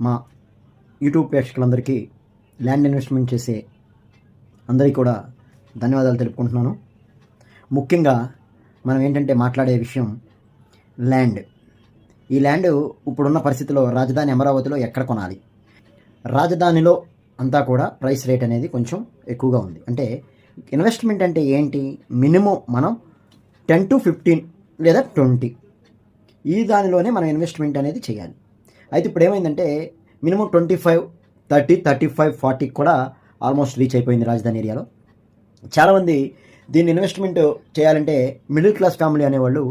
మా యూట్యూబ్ ప్రేక్షకులందరికీ land investment చేసే అందరికీ కూడా ధన్యవాదాలు తెలుపుకుంటున్నాను. ముఖ్యంగా మనం ఏంటంటే మాట్లాడే విషయం ల్యాండ్. ఈ ల్యాండ్ ఇప్పుడున్న పరిస్థితిలో రాజధాని అమరావతిలో ఎక్కడ కొనాలి? రాజధానిలో అంతా కూడా ప్రైస్ రేట్ అనేది కొంచెం ఎక్కువగా ఉంది. అంటే ఇన్వెస్ట్మెంట్ అంటే ఏంటి? మినిమం మనం టెన్ టు ఫిఫ్టీన్ లేదా ట్వంటీ ఈ దానిలోనే మనం ఇన్వెస్ట్మెంట్ అనేది చేయాలి. అయితే ఇప్పుడు ఏమైందంటే minimum twenty five thirty thirty five ఫార్టీకి కూడా ఆల్మోస్ట్ రీచ్ అయిపోయింది రాజధాని ఏరియాలో. చాలామంది దీన్ని ఇన్వెస్ట్మెంట్ చేయాలంటే మిడిల్ క్లాస్ ఫ్యామిలీ అనేవాళ్ళు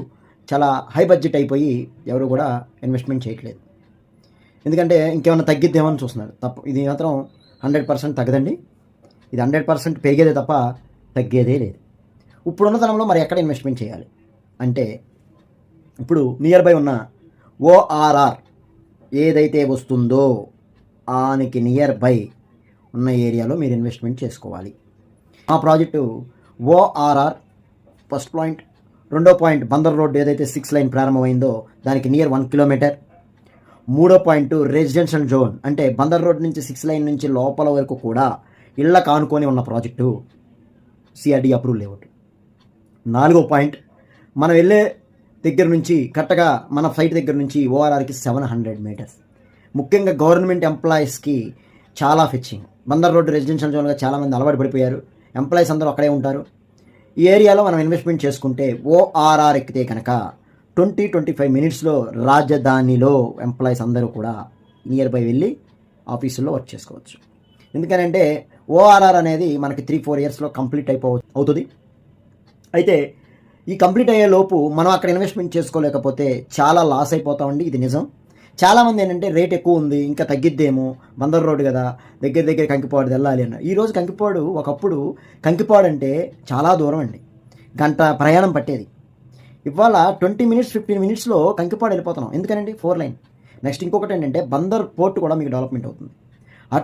చాలా హై బడ్జెట్ అయిపోయి ఎవరు కూడా ఇన్వెస్ట్మెంట్ చేయట్లేదు. ఎందుకంటే ఇంకేమైనా తగ్గిద్దేమని చూస్తున్నారు. తప్ప ఇది మాత్రం హండ్రెడ్ పర్సెంట్ తగ్గదండి. ఇది హండ్రెడ్ పర్సెంట్ పెరిగేదే తప్ప తగ్గేదే లేదు. ఇప్పుడున్న తనంలో మరి ఎక్కడ ఇన్వెస్ట్మెంట్ చేయాలి? అంటే ఇప్పుడు నియర్ బై ఉన్న ఓఆర్ఆర్ ఏదైతే వస్తుందో ఆనికి నియర్ బై ఉన్న ఏరియాలో మీరు ఇన్వెస్ట్మెంట్ చేసుకోవాలి. ఆ ప్రాజెక్టు ఓఆర్ఆర్ ఫస్ట్ పాయింట్ రెండో పాయింట్ బందర్ రోడ్ ఏదైతే సిక్స్ లైన్ ప్రారంభమైందో దానికి నియర్ వన్ కిలోమీటర్ మూడో పాయింట్ రెసిడెన్షియల్ జోన్ అంటే బందర్ రోడ్ నుంచి సిక్స్ లైన్ నుంచి లోపల వరకు కూడా ఇళ్ళ కానుకొని ఉన్న ప్రాజెక్టు. CRD approve layout. నాలుగో పాయింట్ మనం వెళ్ళే దగ్గర నుంచి కరెక్ట్గా మన ఫ్లైట్ దగ్గర నుంచి ఓఆర్ఆర్కి సెవెన్ హండ్రెడ్ మీటర్స్ ముఖ్యంగా గవర్నమెంట్ ఎంప్లాయీస్కి చాలా ఫిచ్చింగ్ బందర్ రోడ్డు రెసిడెన్షియల్ జోన్గా చాలామంది అలవాటు పడిపోయారు. ఎంప్లాయీస్ అందరూ అక్కడే ఉంటారు. ఈ ఏరియాలో మనం ఇన్వెస్ట్మెంట్ చేసుకుంటే ఓఆర్ఆర్ ఎక్కితే కనుక ట్వంటీ ట్వంటీ ఫైవ్ మినిట్స్లో రాజధానిలో ఎంప్లాయీస్ అందరూ కూడా నియర్ బై వెళ్ళి ఆఫీసుల్లో వర్క్ చేసుకోవచ్చు. ఎందుకనంటే ఓఆర్ఆర్ అనేది మనకి త్రీ ఫోర్ ఇయర్స్లో కంప్లీట్ అయిపో అవుతుంది. అయితే ఈ కంప్లీట్ అయ్యే లోపు మనం అక్కడ ఇన్వెస్ట్మెంట్ చేసుకోలేకపోతే చాలా లాస్ అయిపోతామండి ఇది నిజం. చాలామంది ఏంటంటే రేట్ ఎక్కువ ఉంది ఇంకా తగ్గిద్దేమో బందర్ రోడ్డు కదా దగ్గర దగ్గర కంకిపాడు వెళ్ళాలి అన్న ఈరోజు కంకిపాడు ఒకప్పుడు కంకిపాడు అంటే చాలా దూరం అండి. గంట ప్రయాణం పట్టేది. ఇవాళ ట్వంటీ మినిట్స్ ఫిఫ్టీన్ మినిట్స్లో కంకిపాడు వెళ్ళిపోతున్నాం. ఎందుకనండి? Four line. నెక్స్ట్ ఇంకొకటి ఏంటంటే బందర్ పోర్ట్ కూడా మీకు డెవలప్మెంట్ అవుతుంది.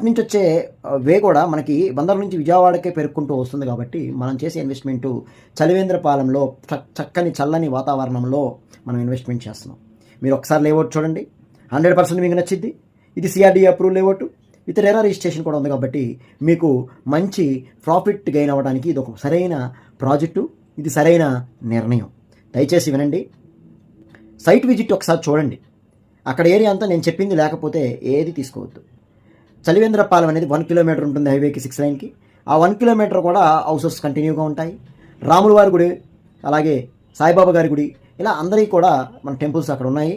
నుంచి వచ్చే వే కూడా మనకి బందర్ నుంచి విజయవాడకే పెరుక్కుంటూ వస్తుంది కాబట్టి మనం చేసే ఇన్వెస్ట్మెంటు చలివేంద్రపాలెంలో చక్కని చల్లని వాతావరణంలో మనం ఇన్వెస్ట్మెంట్ చేస్తున్నాం. మీరు ఒకసారి లేఅవుట్ చూడండి. హండ్రెడ్ పర్సెంట్ మీకు నచ్చింది ఇది CRD approve layout with RERA registration కూడా ఉంది కాబట్టి మీకు మంచి ప్రాఫిట్ గెయిన్ అవ్వడానికి ఇది ఒక సరైన ప్రాజెక్టు. ఇది సరైన నిర్ణయం. దయచేసి వినండి. సైట్ విజిట్ ఒకసారి చూడండి. అక్కడ ఏరియా అంతా నేను చెప్పింది లేకపోతే ఏది తీసుకోవద్దు. చలివేంద్రపాలెం అనేది వన్ కిలోమీటర్ ఉంటుంది హైవేకి సిక్స్ లైన్కి ఆ వన్ కిలోమీటర్ కూడా హౌసెస్ కంటిన్యూగా ఉంటాయి. రాముల వారి గుడి అలాగే సాయిబాబా గారి గుడి ఇలా అందరికీ కూడా మన టెంపుల్స్ అక్కడ ఉన్నాయి.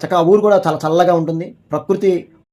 చక్కగా ఊరు కూడా చాలా చల్లగా ఉంటుంది. ప్రకృతి